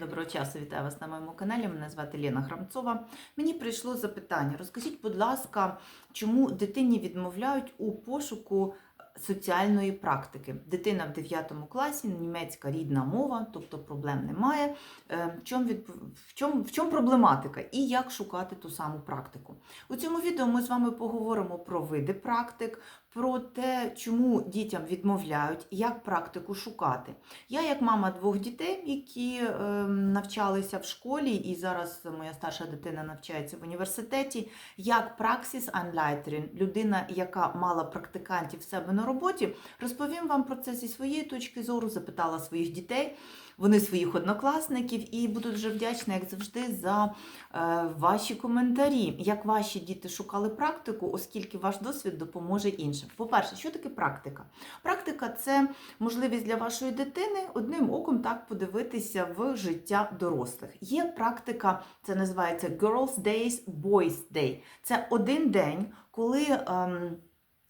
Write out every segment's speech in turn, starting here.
Доброго часу, вітаю вас на моєму каналі. Мене звати Лена Храмцова. Мені прийшло запитання. Розкажіть, будь ласка, чому дитині відмовляють у пошуку соціальної практики? Дитина в 9 класі, німецька рідна мова, тобто проблем немає. Е, В чому, відп... в чому, в чому проблематика і як шукати ту саму практику? У цьому відео ми з вами поговоримо про види практик, про те, чому дітям відмовляють, як практику шукати. Я, як мама двох дітей, які е, навчалися в школі, і зараз моя старша дитина навчається в університеті, як праксіс анлайтерін, людина, яка мала практикантів в себе на роботі, розповім вам про це зі своєї точки зору, запитала своїх дітей, вони своїх однокласників, і буду дуже вдячна, як завжди, за е, ваші коментарі, як ваші діти шукали практику, оскільки ваш досвід допоможе іншим. По-перше, що таке практика? Практика це можливість для вашої дитини одним оком так подивитися в життя дорослих. Є практика, це називається Girls Days, Boys Day. Це один день, коли. Ем,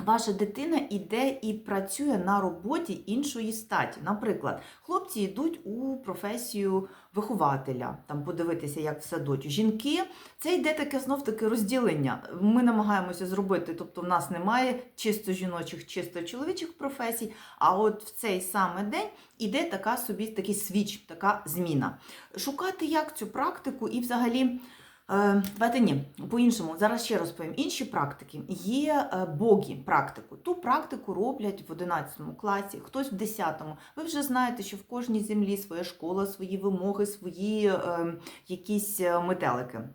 Ваша дитина іде і працює на роботі іншої статі. Наприклад, хлопці йдуть у професію вихователя, там подивитися, як в садочку. Жінки, це йде таке знов-таки розділення. Ми намагаємося зробити, тобто в нас немає чисто жіночих, чисто чоловічих професій. А от в цей саме день іде така собі такий свіч, така зміна. Шукати як цю практику і взагалі. Е, Давайте ні, по-іншому, зараз ще розповім. Інші практики є е, богі практику. Ту практику роблять в 11 класі, хтось в 10. Ви вже знаєте, що в кожній землі своя школа, свої вимоги, свої е, якісь метелики.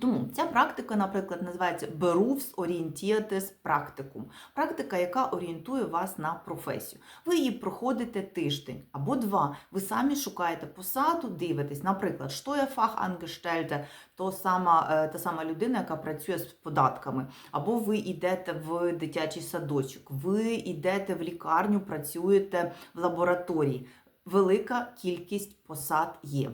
Тому ця практика, наприклад, називається Berufsorientiertes Praktikum. Практика, яка орієнтує вас на професію. Ви її проходите тиждень або два. Ви самі шукаєте посаду, дивитесь, наприклад, що є Fachangestellte, то сама, е, та сама людина, яка працює з податками, або ви йдете в дитячий садочок, ви йдете в лікарню, працюєте в лабораторії. Велика кількість посад є.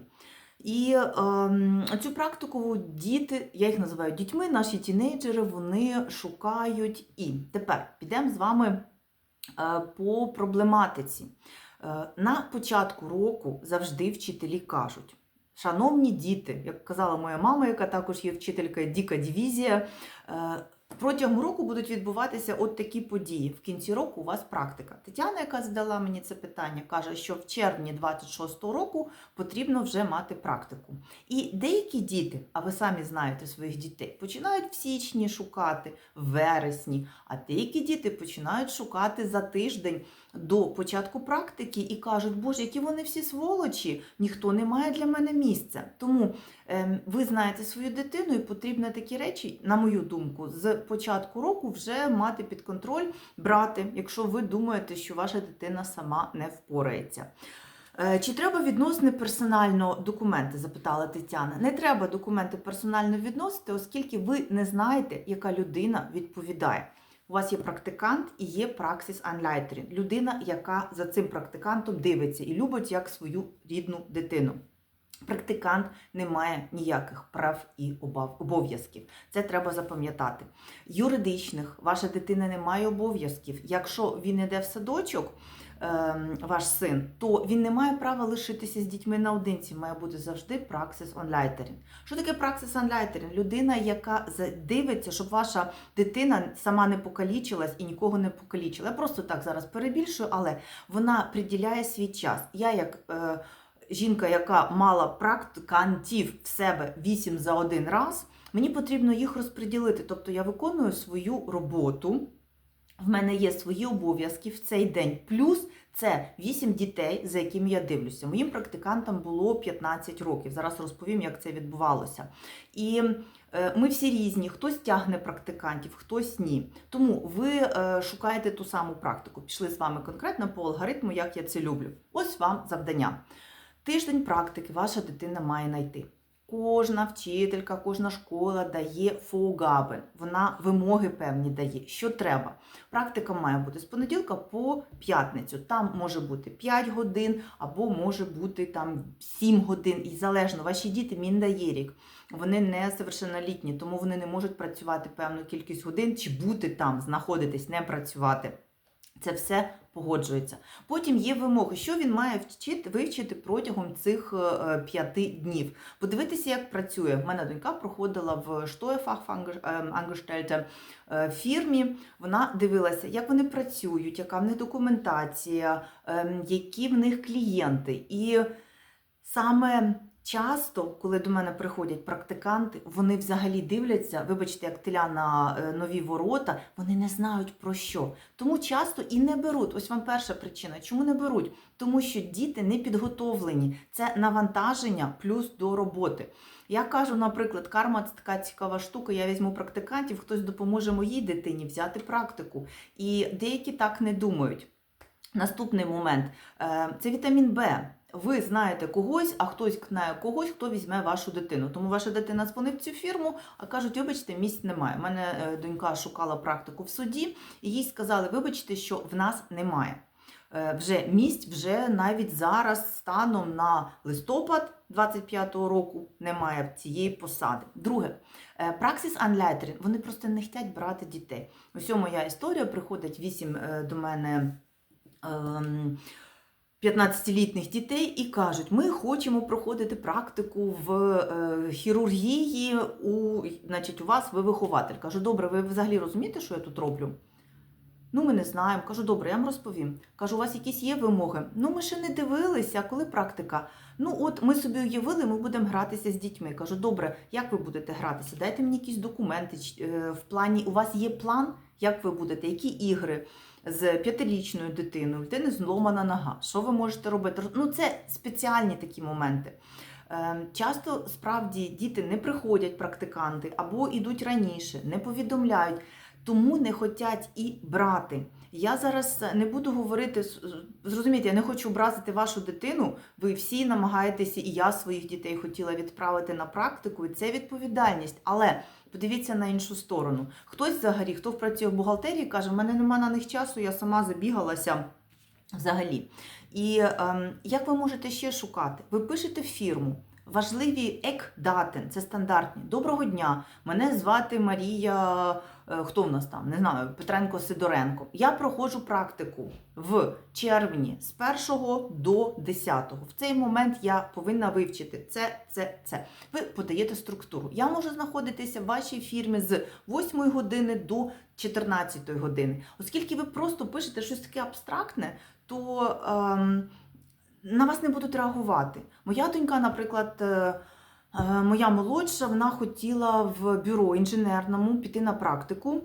І ем, цю практику діти, я їх називаю дітьми, наші тінейджери, вони шукають і. Тепер підемо з вами е, по проблематиці. Е, на початку року завжди вчителі кажуть. Шановні діти, як казала моя мама, яка також є вчителька Діка Дивізія, е, протягом року будуть відбуватися от такі події. В кінці року у вас практика. Тетяна, яка задала мені це питання, каже, що в червні 26-го року потрібно вже мати практику. І деякі діти, а ви самі знаєте своїх дітей, починають в січні шукати, в вересні, а деякі діти починають шукати за тиждень до початку практики і кажуть, боже, які вони всі сволочі, ніхто не має для мене місця. Тому ви знаєте свою дитину, і потрібно такі речі, на мою думку, з початку року вже мати під контроль, брати, якщо ви думаєте, що ваша дитина сама не впорається. Е, Чи треба відносини персонально документи? запитала Тетяна. Не треба документи персонально відносити, оскільки ви не знаєте, яка людина відповідає. У вас є практикант і є праксіс анлайтерін. Людина, яка за цим практикантом дивиться і любить як свою рідну дитину. Практикант не має ніяких прав і обов'язків. Це треба запам'ятати. Юридичних ваша дитина не має обов'язків. Якщо він йде в садочок, ем, ваш син, то він не має права лишитися з дітьми наодинці. Має бути завжди праксис онлайтерін. Що таке праксис онлайтерін? Людина, яка дивиться, щоб ваша дитина сама не покалічилась і нікого не покалічила. Я просто так зараз перебільшую, але вона приділяє свій час. Я як е, жінка, яка мала практикантів в себе 8 за один раз, мені потрібно їх розподілити. Тобто я виконую свою роботу. В мене є свої обов'язки в цей день. Плюс це 8 дітей, за якими я дивлюся. Моїм практикантам було 15 років. Зараз розповім, як це відбувалося. І е, ми всі різні, хтось тягне практикантів, хтось ні. Тому ви е, шукаєте ту саму практику. Пішли з вами конкретно по алгоритму, як я це люблю. Ось вам завдання. Тиждень практики ваша дитина має знайти. Кожна вчителька, кожна школа дає фоугабен. Вона вимоги певні дає, що треба. Практика має бути з понеділка по п'ятницю. Там може бути 5 годин або може бути там 7 годин. І залежно, ваші діти мін дає рік. Вони не совершеннолітні, тому вони не можуть працювати певну кількість годин чи бути там, знаходитись, не працювати. Це все погоджується. Потім є вимоги, що він має вчити, вивчити протягом цих е, п'яти днів. Подивитися, як працює. В мене донька проходила в Steuerfachanggestellte е, фірмі. Вона дивилася, як вони працюють, яка в них документація, ем, які в них клієнти. І саме часто, коли до мене приходять практиканти, вони взагалі дивляться, вибачте, як теля на е, нові ворота, вони не знають про що. Тому часто і не беруть. Ось вам перша причина. Чому не беруть? Тому що діти не підготовлені. Це навантаження плюс до роботи. Я кажу, наприклад, карма це така цікава штука. Я візьму практикантів, хтось допоможе моїй дитині взяти практику. І деякі так не думають. Наступний момент е, це вітамін Б. Ви знаєте когось, а хтось знає когось, хто візьме вашу дитину. Тому ваша дитина дзвонить в цю фірму, а кажуть, вибачте, місць немає. У мене е, донька шукала практику в суді, і їй сказали, вибачте, що в нас немає. Е, Вже місць, вже навіть зараз, станом на листопад 25-го року, немає цієї посади. Друге, праксис анляйтерін, вони просто не хочуть брати дітей. Ось моя історія, приходить вісім до мене. Ем, 15-літніх дітей і кажуть, ми хочемо проходити практику в е, хірургії, у, значить, у вас ви вихователь. Кажу, добре, ви взагалі розумієте, що я тут роблю? Ну, ми не знаємо. Кажу, добре, я вам розповім. Кажу, у вас якісь є вимоги? Ну, ми ще не дивилися, коли практика. Ну, от ми собі уявили, ми будемо гратися з дітьми. Кажу, добре, як ви будете гратися? Дайте мені якісь документи. е, В плані, у вас є план, як ви будете, які ігри з п'ятирічною дитиною, в дитини зломана нога. Що ви можете робити? Ну, це спеціальні такі моменти. Е, Часто справді діти не приходять практиканти або йдуть раніше, не повідомляють, тому не хочуть і брати. Я зараз не буду говорити, з- зрозумійте, я не хочу образити вашу дитину. Ви всі намагаєтеся, і я своїх дітей хотіла відправити на практику, і це відповідальність. Але подивіться на іншу сторону. Хтось взагалі, хто працює в бухгалтерії, каже, в мене нема на них часу, я сама забігалася взагалі. І ем, як ви можете ще шукати? Ви пишете фірму. Важливі ек-дати, це стандартні. Доброго дня! Мене звати Марія. е, Хто в нас там? Не знаю, Петренко Сидоренко. Я проходжу практику в червні з 1 до 10. В цей момент я повинна вивчити це, це, це. Ви подаєте структуру. Я можу знаходитися в вашій фірмі з 8 години до 14 години. Оскільки ви просто пишете щось таке абстрактне, то ем, на вас не будуть реагувати. Моя донька, наприклад, е, е, моя молодша, вона хотіла в бюро інженерному піти на практику,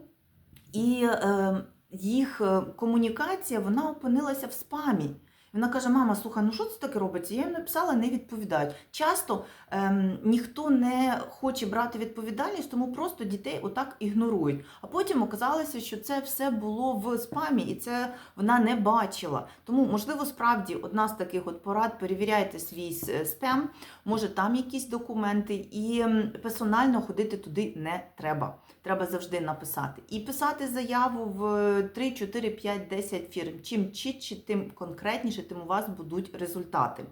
і е, їх комунікація вона опинилася в спамі. Вона каже: мама, слухай, ну що це таке робиться? Я їм написала, не відповідають. Часто ем, ніхто не хоче брати відповідальність, тому просто дітей отак ігнорують. А потім оказалося, що це все було в спамі, і це вона не бачила. Тому, можливо, справді одна з таких от порад: перевіряйте свій с- спам, може там якісь документи, і персонально ходити туди не треба. Треба завжди написати. І писати заяву в 3, 4, 5, 10 фірм. Чим чітче, тим конкретніше, тим у вас будуть результати.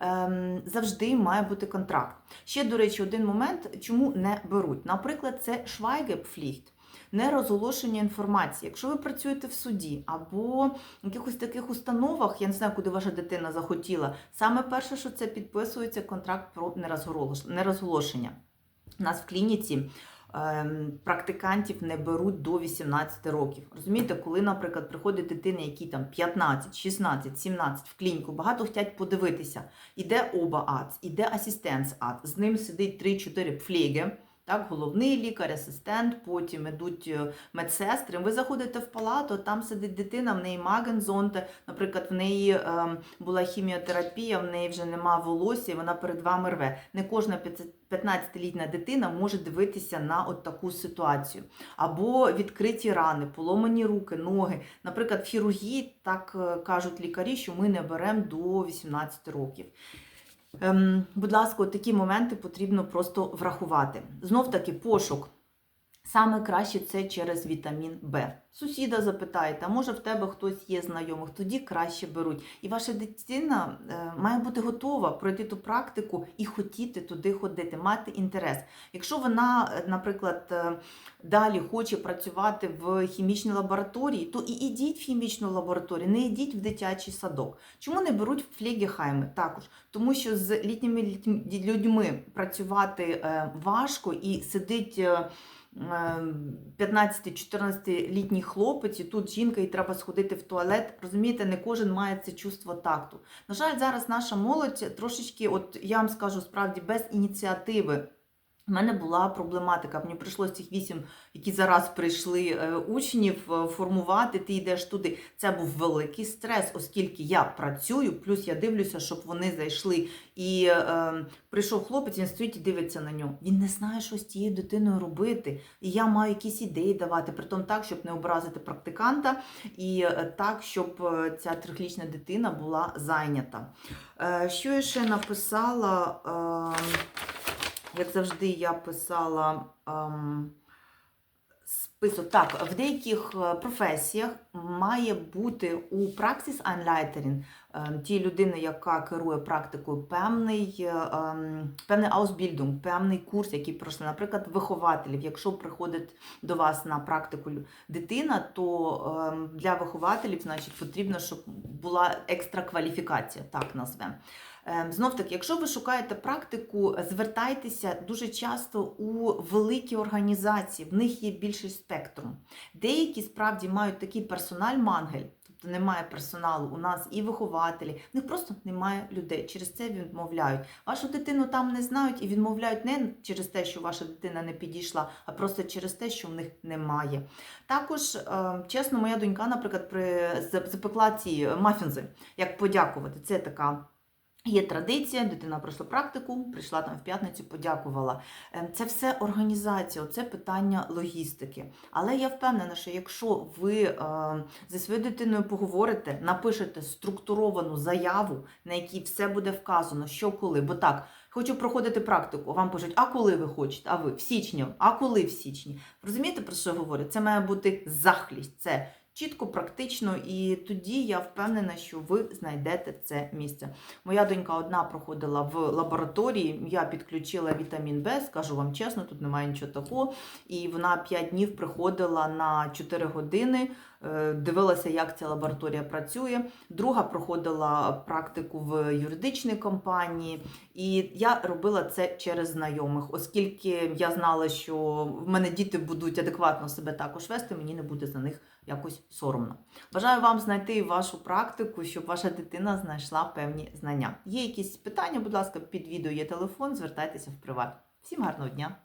Ем, завжди має бути контракт. Ще, до речі, один момент, чому не беруть. Наприклад, це Schweigepflicht. Не розголошення інформації. Якщо ви працюєте в суді або в якихось таких установах, я не знаю, куди ваша дитина захотіла, саме перше, що це підписується контракт про нерозголошення. У нас в клініці практикантів не беруть до 18 років. Розумієте, коли, наприклад, приходить дитина, якій там 15, 16, 17 в клініку, багато хочуть подивитися. Іде оба АЦ, іде асистенц АЦ, з ним сидить 3-4 пфлеги, так, головний лікар, асистент, потім ідуть е, медсестри. Ви заходите в палату, там сидить дитина, в неї магензонте, наприклад, в неї ем, була хіміотерапія, в неї вже нема волосся, і вона перед вами рве. Не кожна 15-літня дитина може дивитися на от таку ситуацію. Або відкриті рани, поломані руки, ноги. Наприклад, в хірургії так е, кажуть лікарі, що ми не беремо до 18 років. Ем, будь ласка, такі моменти потрібно просто врахувати. Знов таки, пошук. Саме краще це через вітамін Б. Сусіда запитайте, а може в тебе хтось є знайомих, тоді краще беруть. І ваша дитина е, має бути готова пройти ту практику і хотіти туди ходити, мати інтерес. Якщо вона, е, наприклад, е, далі хоче працювати в хімічній лабораторії, то і ідіть в хімічну лабораторію, не йдіть в дитячий садок. Чому не беруть в флегехайми? Також тому, що з літніми людьми працювати важко і сидить. Е, 15-14-літній хлопець, і тут жінка, і треба сходити в туалет. Розумієте, не кожен має це чувство такту. На жаль, зараз наша молодь трошечки, от я вам скажу справді, без ініціативи. У мене була проблематика. Мені прийшлося цих вісім, які зараз прийшли е, учнів, е, формувати. Ти йдеш туди. Це був великий стрес, оскільки я працюю, плюс я дивлюся, щоб вони зайшли. І е, прийшов хлопець, він стоїть і дивиться на нього. Він не знає, що з тією дитиною робити. І я маю якісь ідеї давати, притом так, щоб не образити практиканта, і е, так, щоб ця трьохрічна дитина була зайнята. Е, що я ще написала? Е, як завжди, я писала ем, список. Так, в деяких е, професіях має бути у праксіс Anleiterin, ем, ті людини, яка керує практикою, певний, е, ем, певний Ausbildung, певний курс, який пройшли, наприклад, вихователів. Якщо приходить до вас на практику дитина, то ем, для вихователів, значить, потрібно, щоб була екстра кваліфікація, так назвемо. Ем, Знов таки, якщо ви шукаєте практику, звертайтеся дуже часто у великі організації, в них є більший спектрум. Деякі справді мають такий персональ мангель, тобто немає персоналу. У нас і вихователі, в них просто немає людей. Через це відмовляють. Вашу дитину там не знають і відмовляють не через те, що ваша дитина не підійшла, а просто через те, що в них немає. Також, е, чесно, моя донька, наприклад, при запекла ці мафінзи, як подякувати. Це така. Є традиція, дитина пройшла практику, прийшла там в п'ятницю, подякувала. Ем, Це все організація, це питання логістики. Але я впевнена, що якщо ви е, зі своєю дитиною поговорите, напишете структуровану заяву, на якій все буде вказано, що коли. Бо так, хочу проходити практику, вам пишуть, а коли ви хочете? А ви в січні, а коли в січні? Розумієте, про що я говорю? Це має бути захлість. Це чітко, практично, і тоді я впевнена, що ви знайдете це місце. Моя донька одна проходила в лабораторії, я підключила вітамін Б, скажу вам чесно, тут немає нічого такого. І вона 5 днів приходила на 4 години, е, дивилася, як ця лабораторія працює. Друга проходила практику в юридичній компанії, і я робила це через знайомих, оскільки я знала, що в мене діти будуть адекватно себе також вести, мені не буде за них якось соромно. Бажаю вам знайти вашу практику, щоб ваша дитина знайшла певні знання. Є якісь питання, будь ласка, під відео є телефон, звертайтеся в приват. Всім гарного дня!